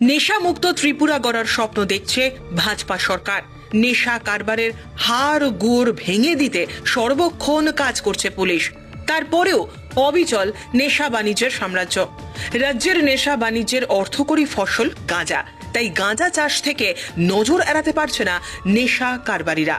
নেশামুক্ত ত্রিপুরা গড়ার স্বপ্ন দেখছে ভাজপা সরকার। নেশা কারবারের হাড় গুড় ভেঙে দিতে সর্বক্ষণ কাজ করছে পুলিশ। তারপরেও অবিচল নেশা বাণিজ্যের সাম্রাজ্য। রাজ্যের নেশা বাণিজ্যের অর্থকরী ফসল গাঁজা। তাই গাঁজা চাষ থেকে নজর এড়াতে পারছে না নেশা কারবারিরা।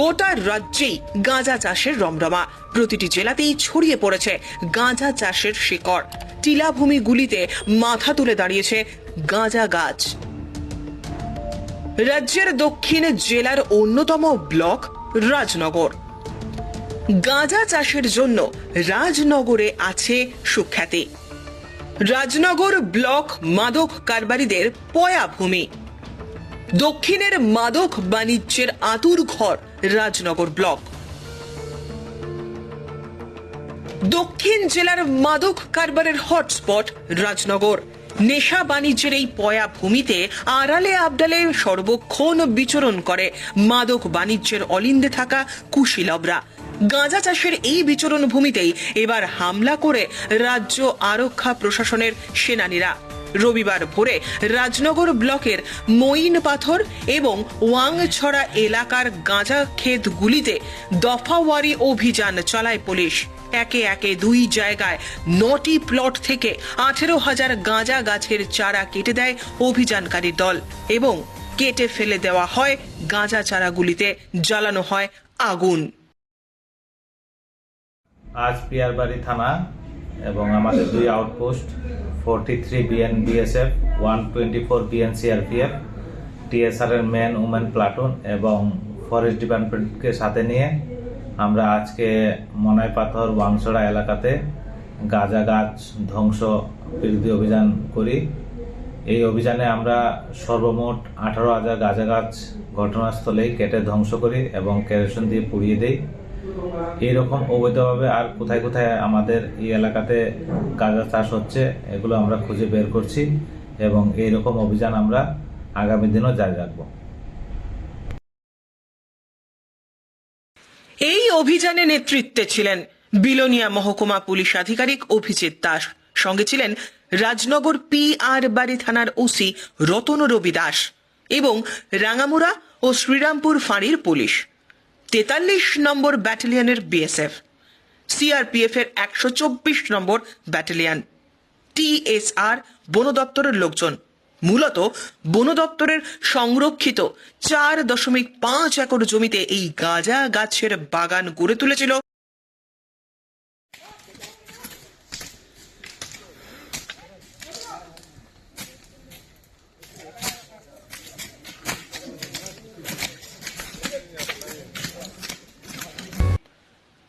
গোটা রাজ্যেই গাঁজা চাষের রমরমা। প্রতিটি জেলাতেই ছড়িয়ে পড়েছে গাঁজা চাষের শিকড়। টিলাভূমিগুলিতে মাথা তুলে দাঁড়িয়েছে গাঁজা গাছ। রাজ্যের দক্ষিণ জেলার অন্যতম ব্লক রাজনগর। গাঁজা চাষের জন্য রাজনগরে আছে সুখ্যাতি। রাজনগর ব্লক মাদক কারবারিদের পয়া ভূমি দক্ষিণের মাদক বাণিজ্যের আতুর ঘর রাজনগর ব্লক। দক্ষিণ জেলার মাদক কারবারের হটস্পট রাজনগর। নেশা বাণিজ্যের এই পয়া ভূমিতে আড়ালে আবডালে সর্বক্ষণ বিচরণ করে। মাদক বাণিজ্যের অলিন্দে থাকা কুশীলবরা গাঁজা চাষের এই বিচরণ ভূমিতেই এবার হামলা করে রাজ্য আরক্ষা প্রশাসনের সেনানীরা। রবিবার ভোরে রাজনগর ব্লকের মঈন পাথর এবং ওয়াংছড়া এলাকার গাঁজা ক্ষেতগুলিতে দফাওয়ারি অভিযান চালায় পুলিশ। একে একে দুই জায়গায় নটি প্লট থেকে আঠেরো হাজার গাঁজা গাছের চারা কেটে দেয় অভিযানকারী দল এবং কেটে ফেলে দেওয়া হয় গাঁজা চারাগুলিতে, জ্বালানো হয় আগুন। আজ পিয়ারবাড়ি থানা এবং আমাদের দুই outpost forty three BN BSF one twenty four BN CRPF TSR এর মেন উমেন প্লাটুন এবং ফরেস্ট ডিপার্টমেন্টকে সাথে নিয়ে আমরা আজকে মনাই পাথর বাংশড়া এলাকাতে গাঁজা গাছ ধ্বংস বিরোধী অভিযান করি। এই অভিযানে আমরা সর্বমোট আঠারো হাজার গাঁজা গাছ ঘটনাস্থলেই কেটে ধ্বংস করি এবং কেরোসিন দিয়ে পুড়িয়ে দেই। এইরকম অবৈধভাবে আর কোথায় কোথায় আমাদের এই এলাকাতে গাঁজা চাষ হচ্ছে, এগুলো আমরা খুঁজে বের করছি এবং এইরকম অভিযান আমরা আগামী দিনও জারি রাখব। এই অভিযানে নেতৃত্বে ছিলেন বিলোনিয়া মহকুমা পুলিশ আধিকারিক অভিজিৎ দাস। সঙ্গে ছিলেন রাজনগর পি আর বাড়ি থানার ওসি রতন রবি দাস এবং রাঙামুড়া ও শ্রীরামপুর ফাঁড়ির পুলিশ। তেতাল্লিশ নম্বর ব্যাটালিয়নের বিএসএফ সিআরপিএফ এর একশো চব্বিশ নম্বর ব্যাটালিয়ন টিএসআর বন দপ্তরের লোকজন। মূলত বন দপ্তরের সংরক্ষিত চার দশমিক পাঁচ একর জমিতে এই গাঁজা গাছের বাগান গড়ে তুলেছিল